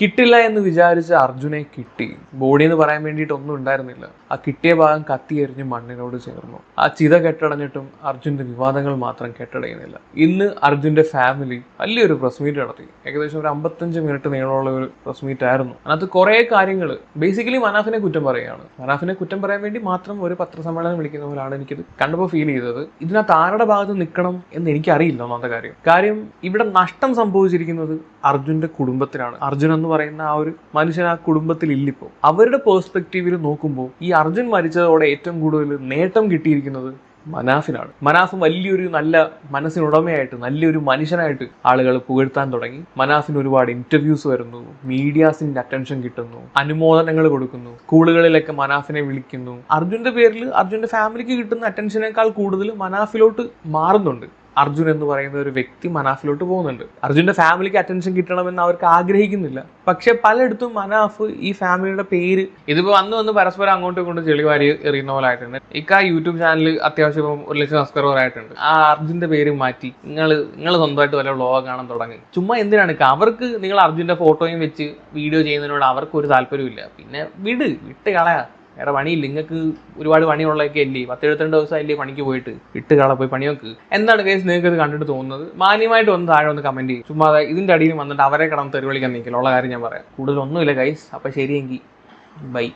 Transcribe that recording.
കിട്ടില്ല എന്ന് വിചാരിച്ച അർജുനെ കിട്ടി. ബോഡി എന്ന് പറയാൻ വേണ്ടിയിട്ട് ഒന്നും ഉണ്ടായിരുന്നില്ല. ആ കിട്ടിയ ഭാഗം കത്തി എറിഞ്ഞ് മണ്ണിനോട് ചേർന്നു. ആ ചിത കെട്ടടഞ്ഞിട്ടും അർജുന്റെ വിവാദങ്ങൾ മാത്രം കെട്ടടയുന്നില്ല. ഇന്ന് അർജുന്റെ ഫാമിലി വലിയൊരു പ്രസ് മീറ്റ് നടത്തി. ഏകദേശം ഒരു അമ്പത്തഞ്ച് മിനിറ്റ് നീളമുള്ള ഒരു പ്രസ് മീറ്റ് ആയിരുന്നു. അതിനകത്ത് കുറേ കാര്യങ്ങൾ ബേസിക്കലി മനാഫിനെ കുറ്റം പറയുകയാണ്. മനാഫിനെ കുറ്റം പറയാൻ വേണ്ടി മാത്രം ഒരു പത്രസമ്മേളനം വിളിക്കുന്ന പോലാണ് എനിക്കിത് കണ്ടപ്പോൾ ഫീൽ ചെയ്തത്. ഇതിനകത്ത് ആരുടെ ഭാഗത്ത് നിൽക്കണം എന്ന് എനിക്കറിയില്ല ഒന്നാമത്തെ കാര്യം. കാര്യം ഇവിടെ നഷ്ടം സംഭവിച്ചിരിക്കുന്നത് അർജുന്റെ കുടുംബത്തിനാണ് അർജുൻ എന്ന് പറയുന്ന ആ ഒരു മനുഷ്യൻ ആ കുടുംബത്തിൽ ഇല്ലിപ്പോ. അവരുടെ പേഴ്സ്പെക്റ്റീവിൽ നോക്കുമ്പോൾ ഈ അർജുൻ മരിച്ചതോടെ ഏറ്റവും കൂടുതൽ നേട്ടം കിട്ടിയിരിക്കുന്നത് മനാഫിനാണ്. മനാഫ് വലിയൊരു നല്ല മനസ്സിനുടമയായിട്ട് നല്ലൊരു മനുഷ്യനായിട്ട് ആളുകൾ പുകഴ്ത്താൻ തുടങ്ങി. മനാഫിന് ഒരുപാട് ഇന്റർവ്യൂസ് വരുന്നു മീഡിയാസിന്റെ അറ്റൻഷൻ കിട്ടുന്നു അനുമോദനങ്ങൾ കൊടുക്കുന്നു സ്കൂളുകളിലൊക്കെ മനാഫിനെ വിളിക്കുന്നു. അർജുന്റെ പേരിൽ അർജുന്റെ ഫാമിലിക്ക് കിട്ടുന്ന അറ്റൻഷനേക്കാൾ കൂടുതൽ മനാഫിലോട്ട് മാറുന്നുണ്ട്. അർജുൻ എന്ന് പറയുന്ന ഒരു വ്യക്തി മനാഫിലോട്ട് പോകുന്നുണ്ട്. അർജുന്റെ ഫാമിലിക്ക് അറ്റൻഷൻ കിട്ടണമെന്ന് അവർക്ക് ആഗ്രഹിക്കുന്നില്ല. പക്ഷെ പലയിടത്തും മനാഫ് ഈ ഫാമിലിയുടെ പേര് ഇതിപ്പോ വന്ന് വന്ന് പരസ്പരം അങ്ങോട്ടും ഇങ്ങോട്ടും ചെളിവാരി എറിയുന്ന പോലെ ആയിട്ടുണ്ട്. ഇക്ക യൂട്യൂബ് ചാനൽ അത്യാവശ്യം ഒരു ലക്ഷം സബ്സ്ക്രൈബർ ആയിട്ടുണ്ട്. ആ അർജുന്റെ പേര് മാറ്റി. നിങ്ങൾ നിങ്ങൾ സ്വന്തമായിട്ട് വല്ല വ്ളോഗ് കാണാൻ തുടങ്ങി. ചുമ്മാ എന്തിനാണ് അവർക്ക് നിങ്ങൾ അർജുന്റെ ഫോട്ടോയും വെച്ച് വീഡിയോ ചെയ്യുന്നതിനോട് അവർക്ക് ഒരു താല്പര്യമില്ല പിന്നെ വിട് വിട്ട് കളയാ. വേറെ പണിയില്ല. നിങ്ങൾക്ക് ഒരുപാട് പണിയുള്ളതൊക്കെ അല്ലേ? പത്ത് എഴുപത്തിരണ്ട് ദിവസം അല്ലേ പണിക്ക് പോയിട്ട്? ഇട്ട് കള പോയി പണിയൊക്ക് എന്താണ് കേസ് നിങ്ങൾക്ക് ഇത് കണ്ടിട്ട് തോന്നുന്നത്? മാന്യമായിട്ട് ഒന്ന് താഴെ ഒന്ന് കമന്റ് ചെയ്യും. ചുമ്മാ ഇതിന്റെ അടിയിൽ വന്നിട്ട് അവരെ കടന്ന് തെരുവിളിക്കാൻ നിൽക്കില്ല ഉള്ള കാര്യം ഞാൻ പറയാം. കൂടുതലൊന്നുമില്ല ഗൈസ് അപ്പൊ ശരിയെങ്കിൽ ബൈ